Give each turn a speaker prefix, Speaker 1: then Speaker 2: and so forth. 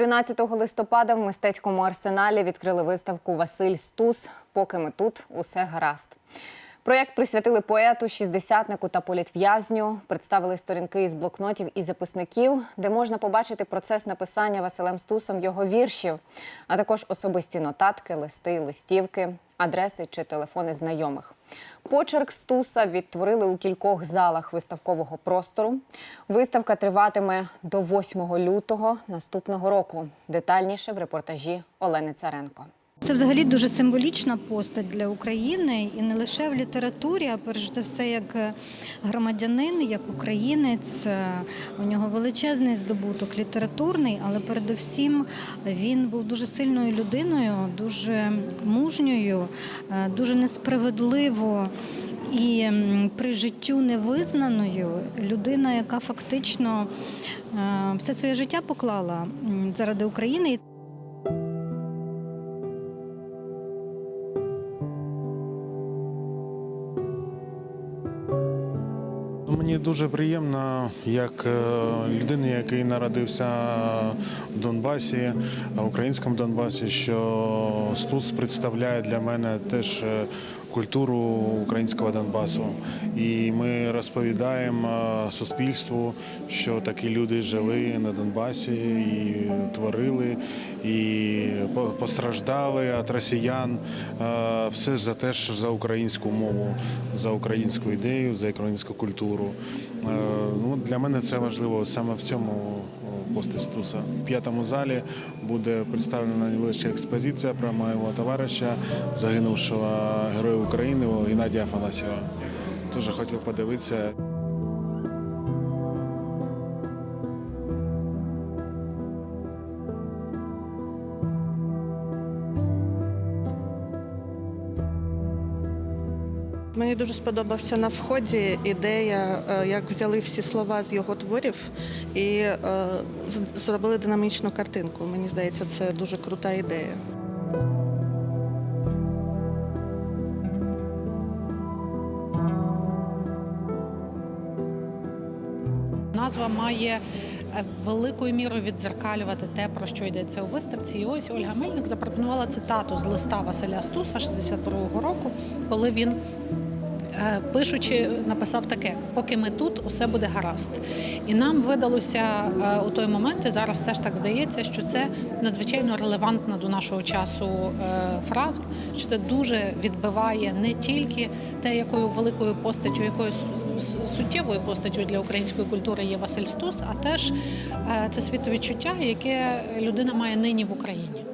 Speaker 1: 13 листопада в мистецькому арсеналі відкрили виставку Василь Стус. Поки ми тут, усе гаразд. Проєкт присвятили поету, шістдесятнику та політв'язню. Представили сторінки із блокнотів і записників, де можна побачити процес написання Василем Стусом його віршів, а також особисті нотатки, листи, листівки, адреси чи телефони знайомих. Почерк Стуса відтворили у кількох залах виставкового простору. Виставка триватиме до 8 лютого наступного року. Детальніше в репортажі Олени Царенко.
Speaker 2: Це взагалі дуже символічна постать для України і не лише в літературі, а перш за все як громадянин, як українець. У нього величезний здобуток літературний, але передусім він був дуже сильною людиною, дуже мужньою, дуже несправедливо. І при життю невизнаною людина, яка фактично е, все своє життя поклала заради України.
Speaker 3: Мені дуже приємно, як е, людина, який народився в Донбасі, в українському Донбасі, що Стус представляє для мене теж е, культуру українського Донбасу. І ми розповідаємо е, суспільству, що такі люди жили на Донбасі і творили, і постраждали від росіян. Е, Все за теж за українську мову, за українську ідею, за українську культуру. Е, Ну, для мене це важливо саме в цьому постистуса. Стуса. В п'ятому залі буде представлена невеличка експозиція про моєго товариша, загинувшого героя України Геннадія Афанасьєва. Дуже хотів подивитися.
Speaker 4: Мені дуже сподобався на вході ідея, е, як взяли всі слова з його творів і е, зробили динамічну картинку. Мені здається, це дуже крута ідея.
Speaker 5: Назва має е, великою мірою віддзеркалювати те, про що йдеться у виставці. І ось Ольга Мельник запропонувала цитату з листа Василя Стуса 62-го року, коли він. Е, Пишучи, написав таке: поки ми тут, усе буде гаразд. І нам видалося е, у той момент, і зараз теж так здається, що це надзвичайно релевантна до нашого часу е, фраза, що це дуже відбиває не тільки те, якою великою постаттю, якою суттєвою постаттю для української культури є Василь Стус, а теж це світовідчуття, яке людина має нині в Україні.